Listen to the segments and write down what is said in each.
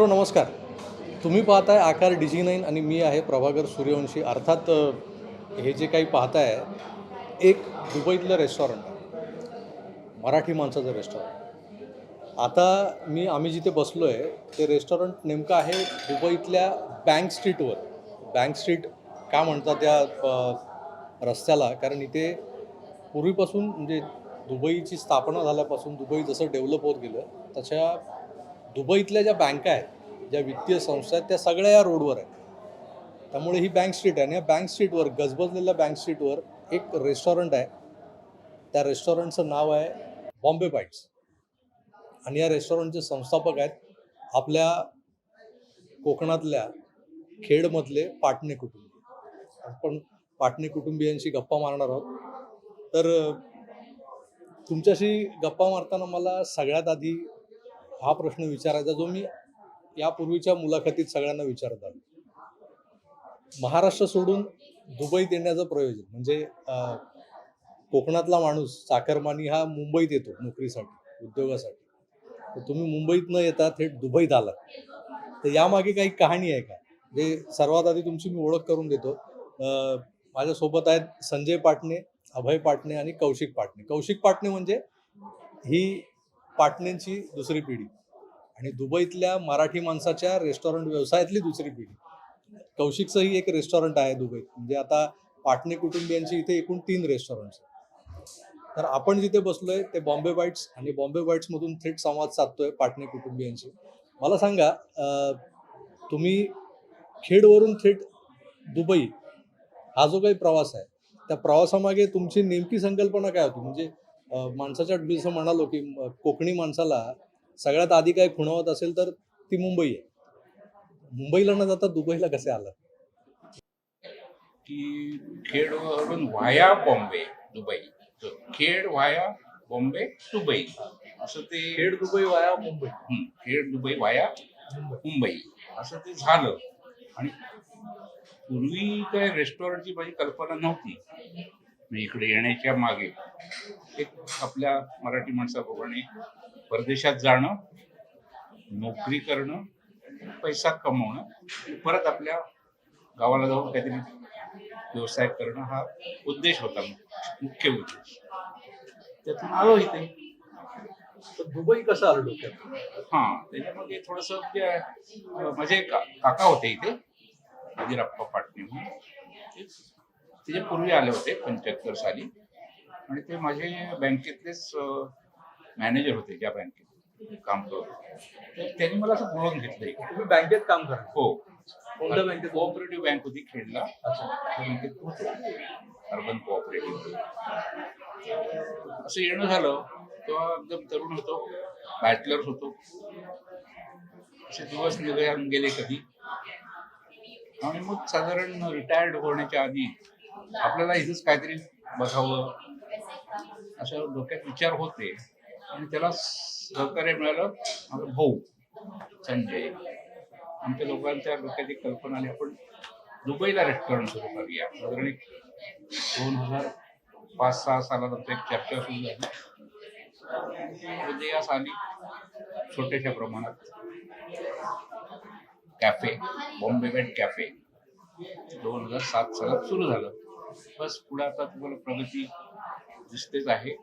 मित्रो नमस्कार. तुम्ही पाहताय आकार डिझी नाईन आणि मी आहे प्रभाकर सूर्यवंशी. अर्थात हे जे काही पाहताय एक दुबईतलं रेस्टॉरंट आहे मराठी माणसाचं रेस्टॉरंट आता मी आम्ही जिथे बसलो आहे ते रेस्टॉरंट नेमकं आहे दुबईतल्या बँक स्ट्रीटवर बँक स्ट्रीट का म्हणतात त्या रस्त्याला? कारण इथे पूर्वीपासून म्हणजे दुबईची स्थापना झाल्यापासून दुबई जसं डेव्हलप होत गेलं तशा दुबईतल्या ज्या बँका आहेत ज्या वित्तीय संस्था आहेत त्या सगळ्या या रोडवर आहेत. त्यामुळे ही बँक स्ट्रीट आहे आणि या बँक स्ट्रीटवर गजबजलेल्या बँक स्ट्रीटवर एक रेस्टॉरंट आहे. त्या रेस्टॉरंटचं नाव आहे बॉम्बे बाईट्स आणि या रेस्टॉरंटचे संस्थापक आहेत आपल्या कोकणातल्या खेडमधले पाटणे कुटुंबीय आपण पाटणे कुटुंबियांशी गप्पा मारणार आहोत. तर तुमच्याशी गप्पा मारताना मला सगळ्यात आधी हा प्रश्न विचारायचा जो मी यापूर्वीच्या मुलाखतीत सगळ्यांना विचारत आलो. महाराष्ट्र सोडून दुबईत येण्याचं प्रयोजन म्हणजे कोकणातला माणूस चाकरमानी हा मुंबईत येतो नोकरीसाठी उद्योगासाठी. तर तुम्ही मुंबईत न येता थेट दुबईत आलात. तर यामागे काही कहाणी आहे का? जे सर्वात आधी तुमची मी ओळख करून देतो. माझ्यासोबत आहेत संजय पाटणे अभय पाटणे आणि कौशिक पाटणे. कौशिक पाटणे म्हणजे ही पाटणेंची दुसरी पिढी. आणि दुबईतल्या मराठी माणसाच्या रेस्टॉरंट व्यवसायातली दुसरी पिढी. कौशिकचंही एक रेस्टॉरंट आहे दुबईत. म्हणजे आता पाटणे कुटुंबियांची इथे एकूण तीन रेस्टॉरंट्स तर आपण जिथे बसलोय ते बॉम्बे बाईट्स आणि बॉम्बे बाईट्समधून थेट संवाद साधतोय पाटणे कुटुंबियांशी. मला सांगा तुम्ही खेडवरून थेट दुबई हा जो काही प्रवास आहे त्या प्रवासामागे तुमची नेमकी संकल्पना काय होती? म्हणजे माणसाच्या जसं म्हणालो की कोकणी माणसाला सगळ्यात आधी काय खुणावत असेल तर ती मुंबई आहे. मुंबईला न जाता दुबईला कसे आलं? की खेडवरून via Bombay Dubai. Khed via Bombay Dubai. असं ते Khed Dubai via Mumbai. Khed Dubai via Mumbai. असं ते झालं. आणि पूर्वी काय रेस्टॉरंटची माझी कल्पना नव्हती. मी इकडे येण्याच्या मागे. एक आपल्या मराठी माणसाप्रमाणे परदेशात जाणं नोकरी करणं पैसा कमवणं परत आपल्या गावाला जाऊन काहीतरी व्यवसाय करणं हा उद्देश होता मुख्य उद्देश. त्यातून आलो इथे. तर दुबई कसं आलं डोक्यात? हा त्याच्यामध्ये थोडस माझे का- काका होते इथे अजिराप्पा पाटणे म्हणून. त्याच्या पूर्वी आले होते पंच्याहत्तर साली. आणि ते माझे बँकेतलेच मॅनेजर होते ज्या बँकेत काम करत होते. तर त्यांनी मला असं बोलवून घेतलं. तुम्ही बँकेत काम करा हो. कोणत्या बँकेत? कोऑपरेटिव्ह बँक होती खेडला. त्या बँकेत होतो अर्बन कोऑपरेटिव्ह असं येणं झालं. तेव्हा एकदम तरुण होतो. बॅचलर्स होतो. असे दिवस निघून गेले कधी. आणि मग साधारण रिटायर्ड होण्याच्या आधी आपल्याला इथंच काहीतरी बघावं. असं डोक्यात विचार होते. आणि त्याला सहकार्य मिळालं माझा भाऊ संजय. आमच्या लोकांच्या डोक्यात एक कल्पना आली. आपण दुबईला रेस्टॉरंट सुरू करूया. साधारण एक दोन हजार पाच सहा सालानंतर एक चर्चा सुरू झाली. उदयास आली छोट्याशा प्रमाणात. कॅफे बॉम्बे बेट कॅफे दोन हजार सात सालात सुरू झालं. बस पुढे आता तुम्हाला प्रगती दिसतेच आहे.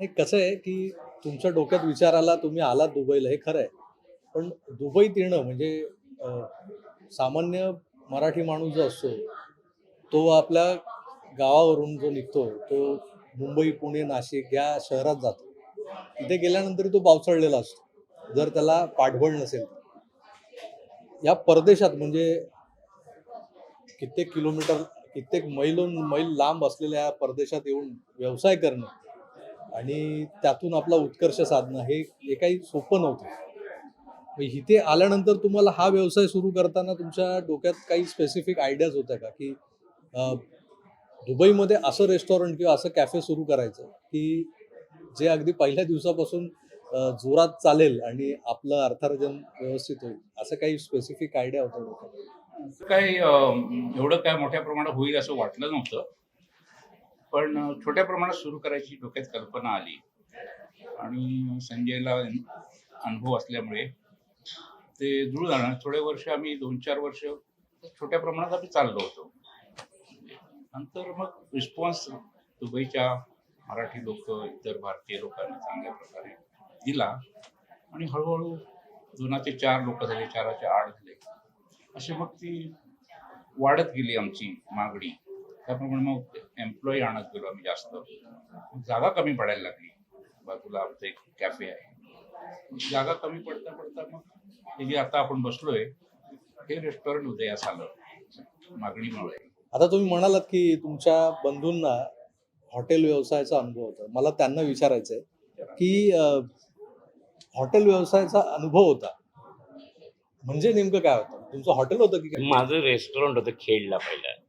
नाही कसं आहे की तुमच्या डोक्यात विचार आला तुम्ही आलात दुबईला हे खरं आहे. पण दुबईत येणं म्हणजे सामान्य मराठी माणूस जो असतो तो आपल्या गावावरून जो निघतो तो मुंबई पुणे नाशिक या शहरात जातो. तिथे गेल्यानंतर तो पावसाळलेला असतो. जर त्याला पाठबळ नसेल या परदेशात म्हणजे कित्येक किलोमीटर कित्येक मैलोन मैल लांब असलेल्या या परदेशात येऊन व्यवसाय करणं आणि त्यातून आपला उत्कर्ष साधणं हे हे काही सोपं नव्हतं. इथे आल्यानंतर तुम्हाला हा व्यवसाय सुरू करताना तुमच्या डोक्यात काही स्पेसिफिक आयडियाज होत्या का? की दुबईमध्ये असं रेस्टॉरंट किंवा असं कॅफे सुरू करायचं की जे अगदी पहिल्या दिवसापासून जोरात चालेल आणि आपलं अर्थार्जन व्यवस्थित होईल असं काही स्पेसिफिक आयडिया होतं काही एवढं काय मोठ्या प्रमाणात होईल असं वाटलं नव्हतं. पण छोट्या प्रमाणात सुरू करायची डोक्यात कल्पना आली. आणि संजयला अनुभव असल्यामुळे ते जुळ जाणार थोडे वर्ष आम्ही दोन चार वर्ष छोट्या प्रमाणात आम्ही चाललो होतो. नंतर मग रिस्पॉन्स दुबईच्या मराठी लोक इतर भारतीय लोकांनी चांगल्या प्रकारे दिला. आणि हळूहळू दोनाचे चार लोक झाले चाराचे आठ झाले. अशी मग ती वाढत गेली आमची मागणी. त्याप्रमाणे मग एम्प्लॉई आणत गेलो आम्ही जास्त. जागा कमी पडायला लागली. बाजूला आमचं एक कॅफे आहे. जागा कमी पडता पडता मग हे जे आता आपण बसलोय हे रेस्टॉरंट उदयास आलं. मागणीमुळे. आता तुम्ही म्हणालात की तुमच्या बंधूंना हॉटेल व्यवसायाचा अनुभव होता. मला त्यांना विचारायचं आहे की हॉटेल व्यवसायाचा अनुभव होता. म्हणजे नेमकं काय होतं? तुमचं हॉटेल होतं की काय? माझं रेस्टॉरंट होतं खेडला पहिलं.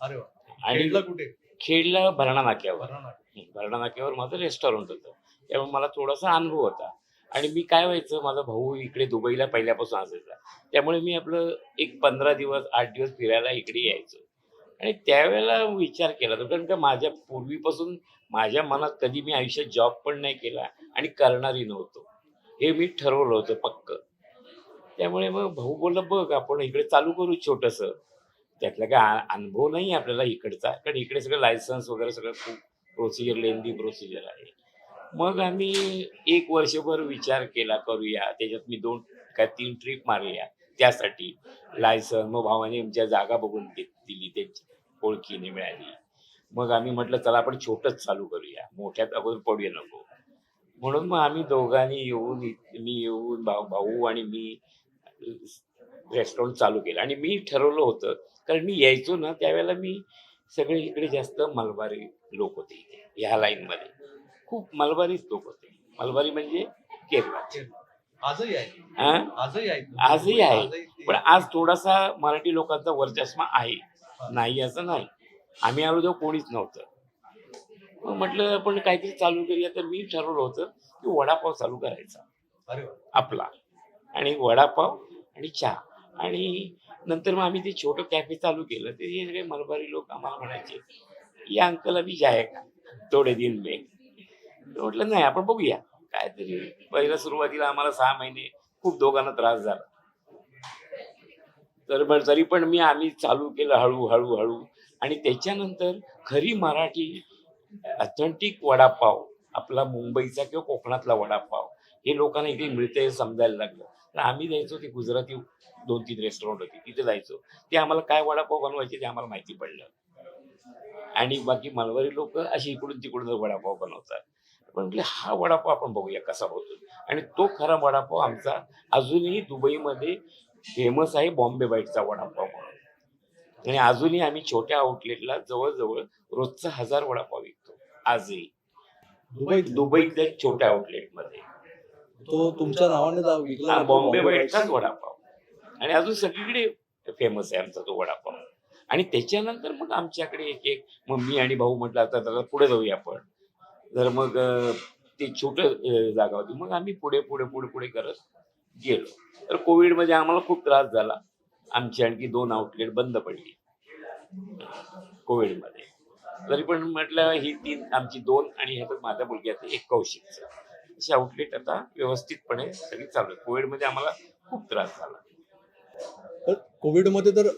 अरे वा. आणि खेडला कुठे? खेडला भरणा नाक्यावर भरणा. भरणा नाक्यावर माझं रेस्टॉरंट होतं. त्यामुळे मला थोडासा अनुभव होता. आणि मी काय व्हायचं माझा भाऊ इकडे दुबईला पहिल्यापासून असायचा. त्यामुळे मी आपलं एक पंधरा दिवस आठ दिवस फिरायला इकडे यायचो. आणि त्यावेळेला विचार केला होता कारण का माझ्या पूर्वीपासून माझ्या मनात कधी मी आयुष्यात जॉब पण नाही केला आणि करणारी नव्हतो. हे मी ठरवलं होतं पक्क. त्यामुळे मग भाऊ बोलला बघ आपण इकडे चालू करू छोटंसं. त्यातला काय अनुभव नाही आपल्याला इकडचा. कारण इकडे सगळं लायसन्स वगैरे सगळं खूप प्रोसिजर लेंदी प्रोसिजर आहे. मग आम्ही एक वर्षभर विचार केला करूया. त्याच्यात मी दोन काय तीन ट्रिप मारल्या. त्यासाठी लायसन मग भावाने आमच्या जागा बघून दिली त्यांची ओळखीने मिळाली. मग आम्ही म्हटलं चला आपण छोटंच चालू करूया. मोठ्यात अगोदर पडूया नको. म्हणून मग आम्ही दोघांनी येऊन मी येऊन भाऊ भाऊ आणि मी रेस्टॉरंट चालू केलं. आणि मी ठरवलं होतं कारण मी यायचो ना त्यावेळेला मी सगळे इकडे जास्त मलबारी लोक होते इथे ह्या लाईनमध्ये. खूप मलबारीच लोक होते. मलबारी म्हणजे केरळाचे. आजही आहे हा? आजही आहे आजही आहे. ते- पण आज थोडासा मराठी लोकांचा वर्चस्व आहे. नाही असं नाही. आम्ही आलो तेव्हा कोणीच नव्हतं. मग म्हटलं आपण काहीतरी चालू करूया. तर मी ठरवलं होतं की वडापाव चालू करायचा. अरे वा. आपला. आणि वडापाव आणि चहा. आणि नंतर मग आम्ही ते छोटं कॅफे चालू केलं. ते हे सगळे मलबारी लोक आम्हाला म्हणायचे या अंकल अभी जायगा थोडे दिन में. म्हटलं नाही आपण बघूया. काहीतरी पहिल्या सुरुवातीला आम्हाला सहा महिने खूप दोघांना त्रास झाला. तर मग तरी पण मी आम्ही चालू केलं हळू हळू हळू. आणि त्याच्यानंतर खरी मराठी ऑथेंटिक वडापाव आपला मुंबईचा किंवा कोकणातला वडापाव हे लोकांना इथे मिळते समजायला लागलं. तर आम्ही जायचो ते गुजराती दोन तीन रेस्टॉरंट होती. तिथे जायचो. ते आम्हाला काय वडापाव बनवायचे ते आम्हाला माहिती पडलं. आणि बाकी मलबारी लोक अशी इकडून तिकडून वडापाव बनवतात. पण म्हटलं हा वडापाव आपण बघूया कसा होतो आणि तो खरा वडापाव आमचा अजूनही दुबईमध्ये फेमस आहे बॉम्बे बाईटचा वडापाव म्हणून. आणि अजूनही आम्ही छोट्या आउटलेटला जवळजवळ रोजचा हजार वडापाव विकतो. आजही. दुबईत दुबईतल्या छोट्या आउटलेटमध्ये तो तुमच्या नावाने विकला हा, जातो. बॉम्बे वडापाव. आणि अजून सगळीकडे फेमस आहे आमचा तो वडापाव. आणि त्याच्यानंतर मग आमच्याकडे एक एक मग मी आणि भाऊ म्हटलं आता त्याला पुढे जाऊया आपण. तर मग अं, ते छोट जागा होती मग आम्ही पुढे पुढे पुढे पुढे करत गेलो. तर कोविडमध्ये आम्हाला खूप त्रास झाला. आमची आणखी दोन आउटलेट बंद पडली. कोविडमध्ये. तरी पण म्हटलं ही तीन आमची दोन आणि ह्यात माझ्या मुलग्याचं एक कौशिकचं. अशी आउटलेट आता व्यवस्थितपणे सगळी चालू आहे कोविडमध्ये आम्हाला खूप त्रास झाला. तर कोविडमध्ये तर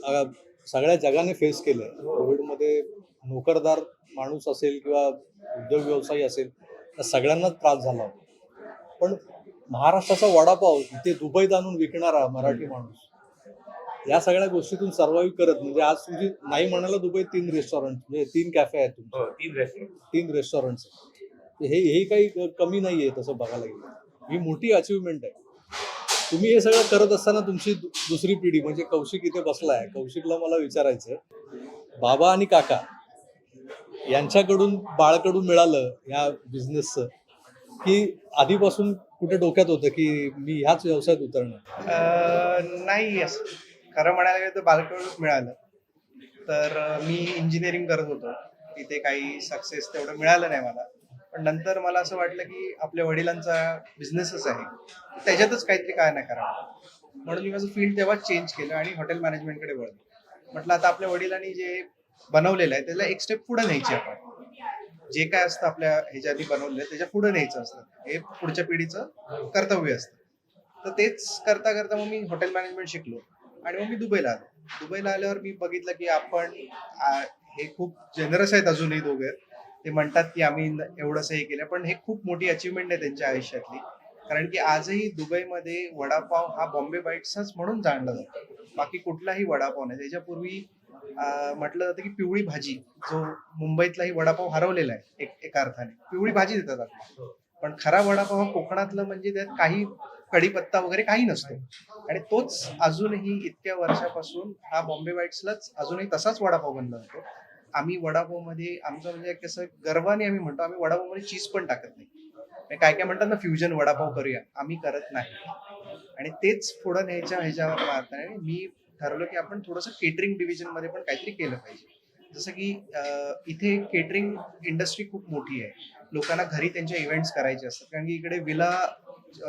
सगळ्या जगाने फेस केलंय. कोविडमध्ये नोकरदार माणूस असेल किंवा उद्योग व्यवसायी असेल त्या सगळ्यांनाच त्रास झाला होता. पण महाराष्ट्राचा वडापाव इथे दुबईत आणून विकणारा मराठी माणूस या सगळ्या गोष्टीतून सर्वाईव्ह करत म्हणजे आज तुमची नाही म्हणायला दुबईत तीन रेस्टॉरंट म्हणजे तीन कॅफे आहेत तुमचे. हो तीन रेस्टॉरंट तीन रेस्टॉरंट्स हे हे काही कमी नाहीये तसं बघायला गेलं ही मोठी अचिव्हमेंट आहे. तुम्ही हे सगळं करत असताना तुमची दुसरी पिढी म्हणजे कौशिक इथे बसलाय. कौशिकला मला विचारायचं बाबा आणि काका यांच्याकडून बाळकडून मिळालं या बिझनेसचं की आधीपासून कुठे डोक्यात होतं की मी ह्याच व्यवसायात उतरणार? नाही असं. खरं म्हणायला गेलं तर बालकडूनच मिळालं. तर मी इंजिनिअरिंग करत होतो. तिथे काही सक्सेस तेवढं मिळालं नाही मला. पण नंतर मला असं वाटलं की आपल्या वडिलांचा बिझनेसच आहे. त्याच्यातच काहीतरी काय नाही करावं म्हणून मी माझं फील्ड तेव्हा चेंज केलं आणि हॉटेल मॅनेजमेंटकडे वळलो. म्हटलं आता आपल्या वडिलांनी जे बनवलेलं आहे त्याला एक स्टेप पुढे न्यायची आपण. जे काय असतं आपल्या ह्याच्या आधी बनवलेलं त्याच्या पुढे न्यायचं असतं. हे पुढच्या पिढीचं कर्तव्य असतं. तर तेच करता करता मग मी हॉटेल मॅनेजमेंट शिकलो. आणि मग मी दुबईला आलो. दुबईला आल्यावर मी बघितलं की आपण हे खूप जेनरस आहेत अजूनही दोघे. ते म्हणतात की आम्ही एवढंसं हे केलं. पण हे खूप मोठी अचिव्हमेंट आहे त्यांच्या आयुष्यातली. कारण की आजही दुबईमध्ये वडापाव हा बॉम्बे बाईट्सच म्हणून जाणला जातो. बाकी कुठलाही वडापाव नाही. त्याच्यापूर्वी म्हटलं जातं की पिवळी भाजी जो मुंबईतलाही वडापाव हरवलेला आहे एक एका अर्थाने. पिवळी भाजी देतात आपल्याला पण खरा वडापाव हा कोकणातलं म्हणजे त्यात काही कढीपत्ता वगैरे काही नसतो. आणि तोच अजूनही इतक्या वर्षापासून हा बॉम्बे बाईट्सलाच अजूनही तसाच वडापाव बनला जातो. आम्ही वडापावमध्ये आमचं म्हणजे कसं गर्वाने आम्ही म्हणतो आम्ही वडापावमध्ये चीज पण टाकत नाही. म्हणजे काय काय म्हणतात ना फ्युजन वडापाव करूया. आम्ही करत नाही. आणि तेच पुढं न्यायच्या ह्याच्यावर मारताना मी ठरवलं की आपण थोडंसं केटरिंग डिव्हिजनमध्ये पण काहीतरी केलं पाहिजे. जसं की इथे केटरिंग इंडस्ट्री खूप मोठी आहे. लोकांना घरी त्यांच्या इव्हेंट्स करायचे असतात. कारण की इकडे विला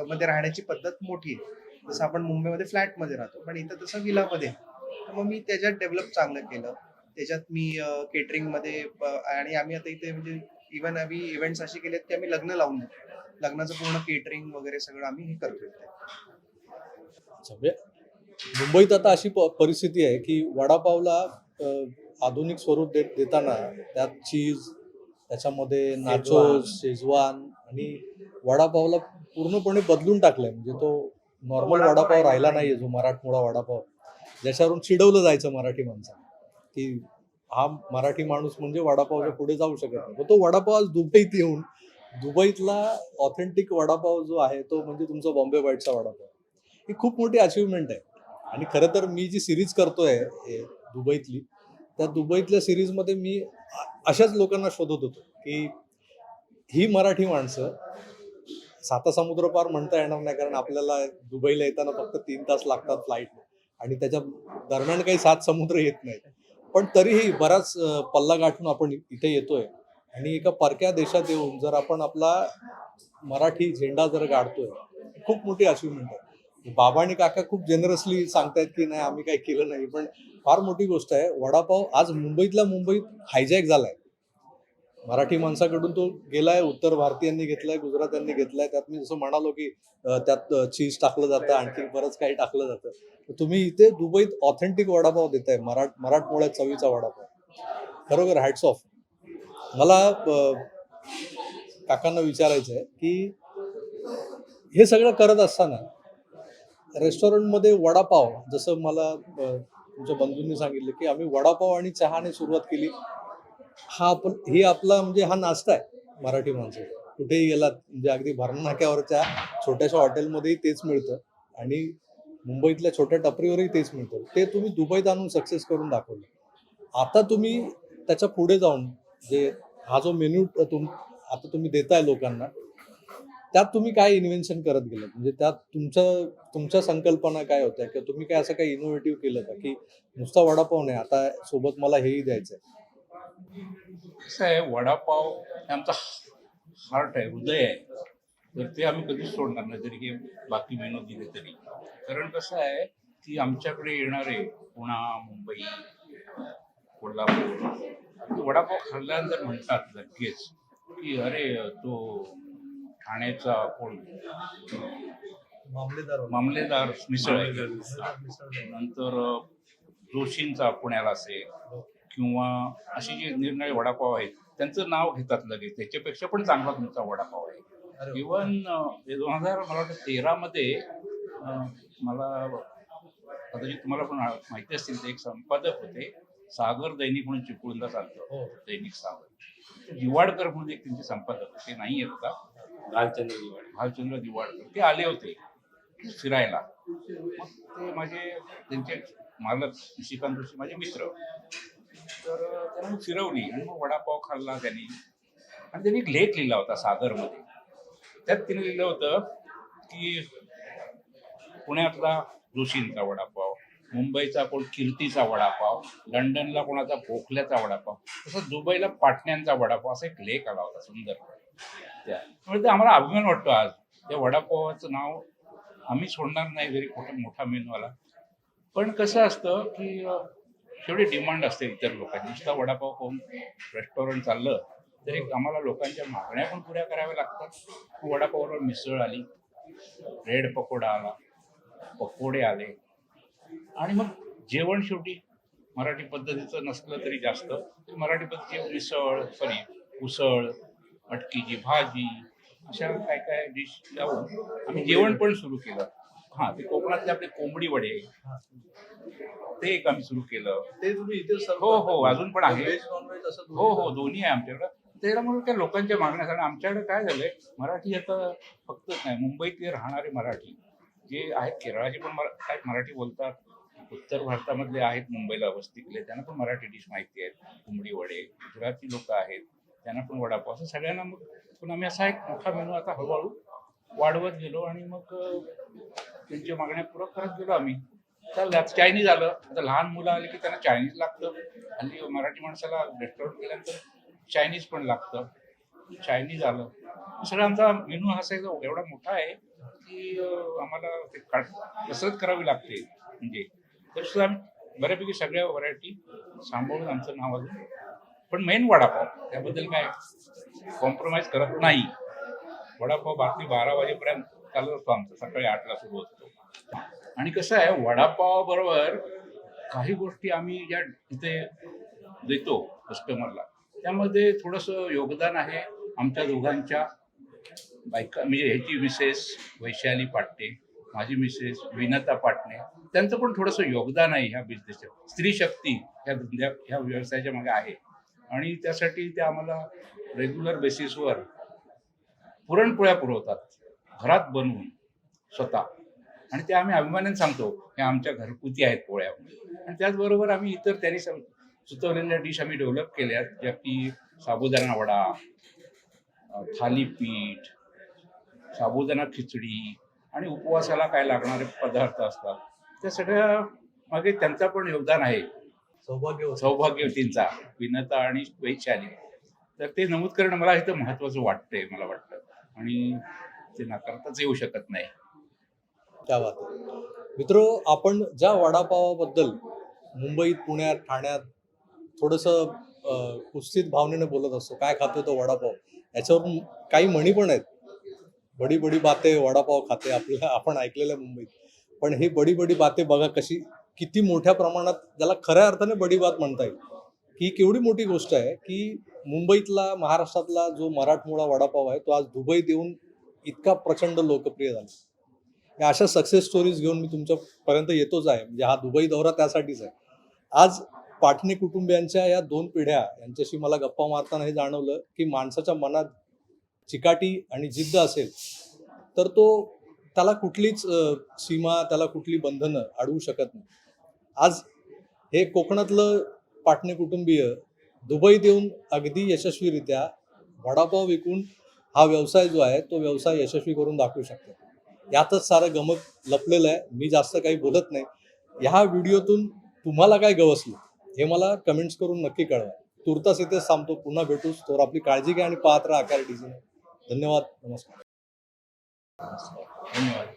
मध्ये राहण्याची पद्धत मोठी आहे. जसं आपण मुंबईमध्ये फ्लॅटमध्ये राहतो. पण इथं तसं विलामध्ये तर मग मी त्याच्यात डेव्हलप चांगलं केलं. त्याच्यात मी केटरिंगमध्ये आणि आम्ही आता इथे म्हणजे इव्हन आम्ही इव्हेंट्स असे केलेत की आम्ही लग्न लावून लग्नाचं पूर्ण केटरिंग वगैरे सगळं आम्ही हे करतोय म्हणजे मुंबईत आता अशी परिस्थिती आहे की वडापावला आधुनिक स्वरूप देत देताना त्यात चीज त्याच्यामध्ये नाचो शेजवान आणि वडापावला पूर्णपणे बदलून टाकलंय. म्हणजे तो नॉर्मल वडापाव राहिला राहिला नाही. नाहीये जो मराठमोळा वडापाव ज्याच्यावरून चिडवलं जायचं मराठी माणसाला. की हा मराठी माणूस म्हणजे वडापावच्या पुढे जाऊ शकत नाही. तो वडापाव आज दुबईत येऊन दुबईतला ऑथेंटिक वडापाव जो आहे तो म्हणजे तुमचा बॉम्बे बाईटचा वडापाव. ही खूप मोठी अचिव्हमेंट आहे. आणि खरं तर मी जी सिरीज करतोय दुबईतली त्या दुबईतल्या सिरीजमध्ये मी अशाच लोकांना शोधत होतो की ही मराठी माणसं साता समुद्र पार म्हणता येणार नाही कारण आपल्याला दुबईला येताना फक्त तीन तास लागतात फ्लाईट आणि त्याच्या दरम्यान काही सात समुद्र येत नाहीत. पण तरीही बराच पल्ला गाठून आपण इथे येतोय. आणि एका परक्या देशात येऊन जर आपण आपला मराठी झेंडा जर गाडतोय खूप मोठी अचिव्हमेंट आहे. बाबा आणि काका खूप जनरसली सांगतायत की नाही आम्ही काही केलं नाही. पण फार मोठी गोष्ट आहे वडापाव आज मुंबईतल्या मुंबईत हायजॅक झालाय. मराठी माणसाकडून तो गेलाय उत्तर भारतीयांनी घेतलाय गुजरात्यांनी घेतलाय. त्यात मी जसं म्हणालो की त्यात चीज टाकलं जातं आणखी बरंच काही टाकलं जातं. तुम्ही इथे दुबईत ऑथेंटिक वडापाव देताय मराठ मराठमोळ्या चवीचा वडापाव. खरोखर हॅट्स ऑफ मला काकांना विचारायचं आहे की हे सगळं करत असताना रेस्टॉरंटमध्ये वडापाव जसं मला तुमच्या बंधूंनी सांगितलं की आम्ही वडापाव आणि चहाने सुरुवात केली. हा आपण हे आपला म्हणजे हा नाश्ता आहे मराठी माणसाचा. कुठेही गेलात म्हणजे अगदी भरणनाक्यावरच्या छोट्याशा हॉटेलमध्येही तेच मिळतं आणि मुंबईतल्या छोट्या टपरीवरही तेच मिळतं. ते तुम्ही दुबईत आणून सक्सेस करून दाखवलं. आता तुम्ही त्याच्या पुढे जाऊन जे हा जो मेन्यू तुम आता तुम्ही देताय लोकांना त्यात तुम्ही काय इन्व्हेन्शन करत गेलं म्हणजे त्यात तुमच्या तुमच्या संकल्पना काय होत्या? किंवा तुम्ही काय असं काही इनोव्हेटिव्ह केलं का? की नुसता वडापाव नाही आता सोबत मला हेही द्यायचं आहे कसं आहे वडापाव हे आमचा हार्ट आहे हृदय आहे. तर ते आम्ही कधीच सोडणार नाही जरी की बाकी मेनू दिले तरी. कारण कसं आहे की आमच्याकडे येणारे पुणा मुंबई कोल्हापूर वडापाव खाल्ल्यानंतर म्हणतात लगेच की अरे तो ठाण्याचा कोण? मामलेदार. मामलेदार मिसळ नंतर जोशींचा पुण्याला असेल. किंवा अशी जी निरनिराळे वडापाव आहेत त्यांचं नाव घेतात लगेच. त्याच्यापेक्षा पण चांगला तुमचा वडापाव आहे. इवन दोन हजार मला वाटतं तेरामध्ये मला कदाचित तुम्हाला पण माहिती असतील ते एक संपादक होते सागर दैनिक म्हणून चिपळूणला चालतं. दैनिक सागर. दिवाडकर म्हणून एक त्यांचे संपादक होते नाही आहेत का? भालचंद्र दिवाळी भालचंद्र दिवाडकर. ते आले होते फिरायला. मग ते माझे त्यांचे मालक निशिकांत जोशी माझे मित्र. तर त्यांना फिरवली आणि मग वडापाव खाल्ला त्यांनी. आणि त्यांनी एक लेख लिहिला होता सागरमध्ये. त्यात तिने लिहिलं होतं की पुण्यातला जोशींचा वडापाव मुंबईचा कोण कीर्तीचा वडापाव लंडनला कोणाचा भोखल्याचा वडापाव तसं दुबईला पाटण्यांचा वडापाव असा एक लेख आला होता सुंदर. त्या त्यामुळे ते आम्हाला अभिमान वाटतो आज. त्या वडापावाचं नाव आम्ही सोडणार नाही जरी मोठा मेनू आला. पण कसं असतं की शेवटी डिमांड असते इतर लोकांची. नुसता वडापाव खाऊन रेस्टॉरंट चाललं तरी आम्हाला लोकांच्या मागण्या पण पुऱ्या कराव्या लागतात. वडापाववर मिसळ आली रेड पकोडा आला पकोडे आले. आणि मग जेवण शेवटी मराठी पद्धतीचं नसलं तरी जास्त. मराठी पद्धतीची मिसळ सॉरी उसळ मटकीची भाजी अशा काय काय डिश लावून आम्ही जेवण पण सुरू केलं. हां ते कोकणातले आपले कोंबडी वडे. ते एक आम्ही सुरू केलं. ते तुम्ही इथे सर्व हो, हो, अजून पण आहे. व्हेज नॉनव्हेज असं दोन्ही हो हो दोन्ही आहे आमच्याकडं. त्याच्यामुळे काय लोकांच्या मागण्या कारण आमच्याकडे काय झालंय मराठी आता फक्त नाही मुंबईतले राहणारे मराठी जे आहेत केरळाचे पण मरा- काय मराठी बोलतात. उत्तर भारतामधले आहेत मुंबईला वस्ती केले त्यांना पण मराठी डिश माहिती आहेत कोंबडी वडे गुजराती लोक आहेत त्यांना पण वडापाव असं सगळ्यांना मग पण आम्ही असा एक मोठा मेनू आता हळूहळू वाढवत गेलो आणि मग त्यांच्या मागण्या पूरक करत गेलो आम्ही. आता चायनीज आलं. आता लहान मुलं आली की त्यांना चायनीज लागतं. हल्ली मराठी माणसाला रेस्टॉरंट गेल्यानंतर चायनीज पण लागतं. चायनीज आलं. सगळं आमचा मेनू हा असायचा एवढा मोठा आहे की आम्हाला ते कसरत करावी लागते. म्हणजे तर सुद्धा आम्ही बऱ्यापैकी सगळ्या व्हरायटी सांभाळून आमचं नाव अजून. पण मेन वडापाव त्याबद्दल काय कॉम्प्रोमाइज करत नाही. वडापाव बाकी बारा वाजेपर्यंत चालत असतो आमचं. सकाळी आठला सुरू असतो आणि कसं आहे वडापाव बरोबर काही गोष्टी आम्ही ज्या इथे देतो कस्टमरला त्यामध्ये थोडंसं योगदान आहे आमच्या दोघांच्या. बायका म्हणजे ह्याची मिसेस वैशाली पाटणे माझी मिसेस विनता पाटणे. त्यांचं पण थोडंसं योगदान आहे ह्या बिझनेसच्या स्त्री शक्ती ह्या धंद्या ह्या व्यवसायाच्या मागे आहे. आणि त्यासाठी त्या आम्हाला रेग्युलर बेसिसवर पुरणपोळ्या पुरवतात. घरात बनवून स्वतः. आणि ते आम्ही अभिमानाने सांगतो हे आमच्या घरगुती आहेत पोळ्या. आणि त्याचबरोबर आम्ही इतर त्यांनी सम- सुचवलेल्या डिश आम्ही डेव्हलप केल्यात ज्या की साबुदाणा वडा थालीपीठ साबुदाणा खिचडी आणि उपवासाला काय लागणारे पदार्थ असतात. त्या सगळ्या मागे त्यांचा पण योगदान आहे. सौभाग्य सौभाग्यवतींचा विनता आणि वैशाली तर ते नमूद करणं मला इथं महत्वाचं वाटतंय मला वाटतं. आणि ते नाकारताच येऊ शकत नाही. त्या बात आहे. आपण ज्या वडापावाबद्दल मुंबईत पुण्यात ठाण्यात थोडंसं कुस्तीत भावनेने बोलत असतो काय खातो तो वडापाव याच्यावरून काही म्हणी पण आहेत. बडी बडी बाते वडापाव खाते आपल्याला आपण ऐकलेलं आहे मुंबईत. पण हे बडी बडी बाते बघा कशी किती मोठ्या प्रमाणात ज्याला खऱ्या अर्थाने बडी बात म्हणता येईल. ही केवढी मोठी गोष्ट आहे की मुंबईतला महाराष्ट्रातला जो मराठमोळा वडापाव आहे तो आज दुबईत येऊन इतका प्रचंड लोकप्रिय झाला. या अशा सक्सेस स्टोरीज घेऊन मी तुमच्यापर्यंत येतोच आहे. म्हणजे हा दुबई दौरा त्यासाठीच आहे. आज पाटणे कुटुंबियांच्या या दोन पिढ्या यांच्याशी मला गप्पा मारताना हे जाणवलं की माणसाच्या मनात चिकाटी आणि जिद्द असेल तर तो त्याला कुठलीच सीमा त्याला कुठली बंधनं अडवू शकत नाही. आज हे कोकणातलं पाटणे कुटुंबीय दुबईत येऊन अगदी यशस्वीरित्या वडापाव विकून हा व्यवसाय जो आहे तो व्यवसाय यशस्वी करून दाखवू शकतो. यातच सारं गमक लपलेलं आहे. मी जास्त काही बोलत नाही. ह्या व्हिडिओतून तुम्हाला काय गवसलं? हे मला कमेंट्स करून नक्की कळवा. तुर्तास इथेच थांबतो. पुन्हा भेटूच तर आपली काळजी घ्या आणि पाहत राहा आकार डिझाईन. धन्यवाद. नमस्कार. धन्यवाद